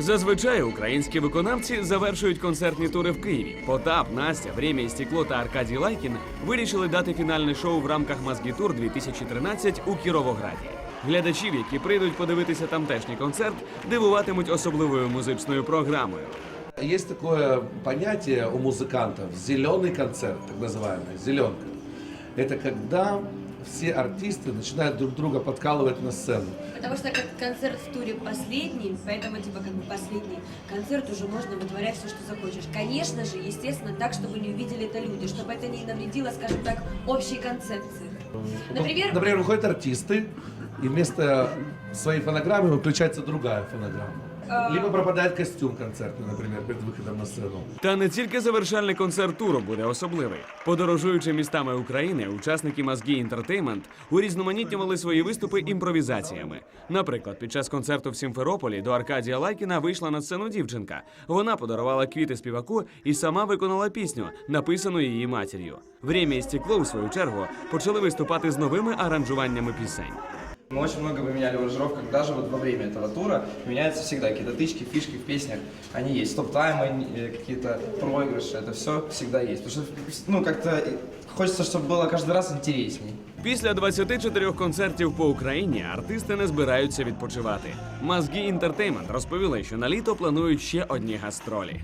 Зазвичай українські виконавці завершують концертні тури в Києві. Потап, Настя, Время і стекло та Аркадій Лайкін вирішили дати фінальне шоу в рамках Мазгі Тур 2013 у Кіровограді. Глядачів, які прийдуть подивитися тамтешній концерт, дивуватимуть особливою музичною програмою. Есть такое понятие у музыкантов зеленый концерт, так называемый, зеленка. Это когда все артисты начинают друг друга подкалывать на сцену. Потому что как концерт в туре последний, поэтому типа как бы последний концерт уже можно вытворять все, что захочешь. Конечно же, естественно, так, чтобы не увидели это люди, чтобы это не навредило, скажем так, общей концепции. Например, Например, выходят артисты, и вместо своей фонограммы выключается другая фонограмма. Либо пропадает костюм концертный, например, перед выходом на сцену. Та не тільки завершальний концерт туру буде особливий. Подорожуючи містами України, учасники Мазгі Інтертеймент урізноманітнювали свої виступи імпровізаціями. Наприклад, під час концерту в Сімферополі до Аркадія Лайкіна вийшла на сцену дівчинка. Вона подарувала квіти співаку і сама виконала пісню, написану її матір'ю. Время і стекло, у свою чергу, почали виступати з новими аранжуваннями пісень. Мы очень много поменяли в аранжировках, даже вот во время этого тура меняются всегда какие-то тычки, фишки в песнях, они есть. Стоп-таймы, э, какие-то проигрыши, это все всегда есть. Потому что, ну, как-то э, хочется, чтобы было каждый раз интересней. Після 24 концертів по Україні артисти не збираються відпочивати. Мазгі Інтертеймент розповіли, що на літо планують ще одні гастролі.